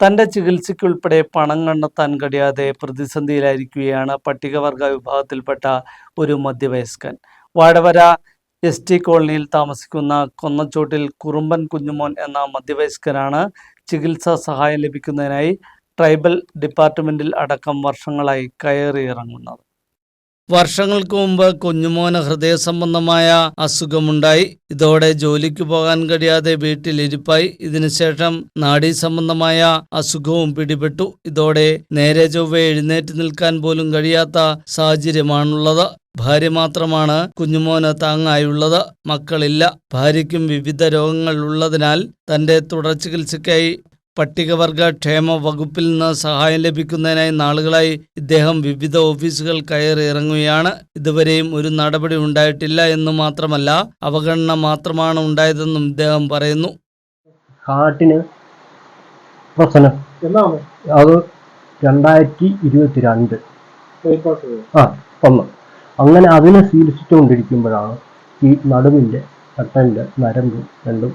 തന്റെ ചികിത്സയ്ക്കുൾപ്പെടെ പണം കണ്ടെത്താൻ കഴിയാതെ പ്രതിസന്ധിയിലായിരിക്കുകയാണ് പട്ടികവർഗ വിഭാഗത്തിൽപ്പെട്ട ഒരു മധ്യവയസ്കൻ. വാഴവര എസ് ടി കോളനിയിൽ താമസിക്കുന്ന കൊന്നച്ചോട്ടിൽ കുറുമ്പൻ കുഞ്ഞുമോൻ എന്ന മധ്യവയസ്കനാണ് ചികിത്സാ സഹായം ലഭിക്കുന്നതിനായി ട്രൈബൽ ഡിപ്പാർട്ട്മെന്റിൽ അടക്കം വർഷങ്ങളായി കയറിയിറങ്ങുന്നത്. വർഷങ്ങൾക്ക് മുമ്പ് കുഞ്ഞുമോന് ഹൃദയ സംബന്ധമായ അസുഖമുണ്ടായി. ഇതോടെ ജോലിക്ക് പോകാൻ കഴിയാതെ വീട്ടിലിരിപ്പായി ഇതിനുശേഷം നാഡീ സംബന്ധമായ അസുഖവും പിടിപെട്ടു. ഇതോടെ നേരെ ചൊവ്വെ എഴുന്നേറ്റ് നിൽക്കാൻ പോലും കഴിയാത്ത സാഹചര്യമാണുള്ളത്. ഭാര്യ മാത്രമാണ് കുഞ്ഞുമോന് താങ്ങായുള്ളത്. മക്കളില്ല. ഭാര്യയ്ക്കും വിവിധ രോഗങ്ങൾ ഉള്ളതിനാൽ തന്റെ തുടർ ചികിത്സയ്ക്കായി പട്ടികവർഗ ക്ഷേമ വകുപ്പിൽ നിന്ന് സഹായം ലഭിക്കുന്നതിനായി നാളുകളായി ഇദ്ദേഹം വിവിധ ഓഫീസുകൾ കയറി ഇറങ്ങുകയാണ്. ഇതുവരെയും ഒരു നടപടി ഉണ്ടായിട്ടില്ല എന്ന് മാത്രമല്ല അവഗണന മാത്രമാണ് ഉണ്ടായതെന്നും ഇദ്ദേഹം പറയുന്നു. ഹാർട്ടിന് പ്രശ്നം. എന്നാണ്? അത് രണ്ടായിരത്തി ഇരുപത്തിരണ്ട് ആ ഒന്ന് അങ്ങനെ അതിനെ ശീലിച്ചിട്ടുകൊണ്ടിരിക്കുമ്പോഴാണ് ഈ നടുവിന്റെ കട്ടന്റെ നരമ്പ് രണ്ടും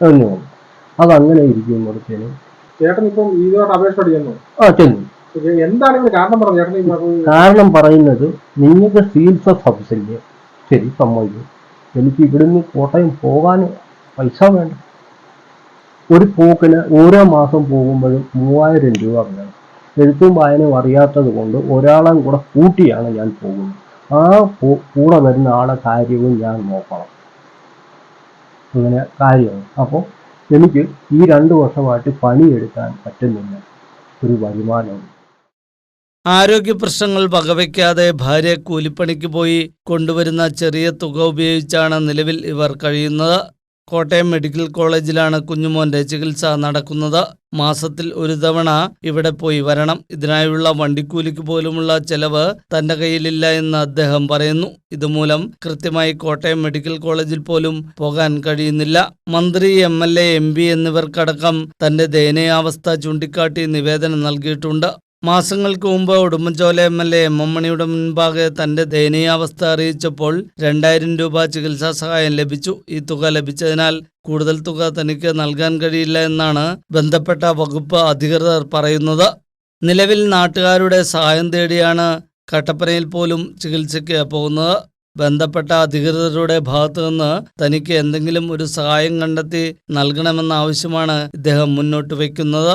എറിഞ്ഞു വന്നു അതങ്ങനെ ഇരിക്കുമ്പോഴത്തേനും ചേട്ടൻ ഇപ്പം ഇതുമായിട്ട് അപേക്ഷ ചെയ്യുന്നു ആ ചെന്നു. എന്താണ് ഇതിന് കാരണം പറഞ്ഞു ചേട്ടൻ ഈ പറഞ്ഞത്? കാരണം പറയുന്നത് നിങ്ങൾക്ക് ചികിത്സ സൗജന്യം ശരി സമ്മതിക്കും എനിക്ക് ഇവിടുന്ന് കോട്ടയം പോകാൻ പൈസ വേണ്ട ഒരു പോക്കിന് ഓരോ മാസം പോകുമ്പോഴും മൂവായിരം രൂപ വേണം. എഴുത്തും വായനയും അറിയാത്തത് കൊണ്ട് ഒരാളും കൂടെ കൂട്ടിയാണ് ഞാൻ പോകുന്നത്. ആ പോ- കൂടെ വരുന്ന ആളെ കാര്യവും ഞാൻ നോക്കണം. അങ്ങനെ കാര്യമാണ്. അപ്പോൾ എനിക്ക് ഈ രണ്ട് വർഷമായിട്ട് പണിയെടുക്കാൻ പറ്റുന്നില്ല. ഒരു വരുമാനം. ആരോഗ്യ പ്രശ്നങ്ങൾ വകവയ്ക്കാതെ ഭാര്യ കൂലിപ്പണിക്ക് പോയി കൊണ്ടുവരുന്ന ചെറിയ തുക ഉപയോഗിച്ചാണ് നിലവിൽ ഇവർ കഴിയുന്നത്. കോട്ടയം മെഡിക്കൽ കോളേജിലാണ് കുഞ്ഞുമോന്റെ ചികിത്സ നടക്കുന്നത്. മാസത്തിൽ ഒരു തവണ ഇവിടെ പോയി വരണം. ഇതിനായുള്ള വണ്ടിക്കൂലിക്ക് പോലുമുള്ള ചെലവ് തന്റെ കയ്യിലില്ല എന്ന് അദ്ദേഹം പറയുന്നു. ഇതുമൂലം കൃത്യമായി കോട്ടയം മെഡിക്കൽ കോളേജിൽ പോലും പോകാൻ കഴിയുന്നില്ല. മന്ത്രി M L A M P എന്നിവർക്കടക്കം തന്റെ ദയനീയാവസ്ഥ ചൂണ്ടിക്കാട്ടി നിവേദനം നൽകിയിട്ടുണ്ട്. മാസങ്ങൾക്ക് മുമ്പ് Udumbanchola M L A M M മണിയുടെ മുൻപാകെ തന്റെ ദയനീയാവസ്ഥ അറിയിച്ചപ്പോൾ രണ്ടായിരം രൂപ ചികിത്സാ സഹായം ലഭിച്ചു. ഈ തുക ലഭിച്ചതിനാൽ കൂടുതൽ തുക തനിക്ക് നൽകാൻ കഴിയില്ല എന്നാണ് ബന്ധപ്പെട്ട വകുപ്പ് അധികൃതർ പറയുന്നത്. നിലവിൽ നാട്ടുകാരുടെ സഹായം തേടിയാണ് കട്ടപ്പനയിൽ പോലും ചികിത്സയ്ക്ക് പോകുന്നത്. ബന്ധപ്പെട്ട അധികൃതരുടെ ഭാഗത്തു നിന്ന് തനിക്ക് എന്തെങ്കിലും ഒരു സഹായം കണ്ടെത്തി നൽകണമെന്ന ആവശ്യമാണ് ഇദ്ദേഹം മുന്നോട്ട് വയ്ക്കുന്നത്.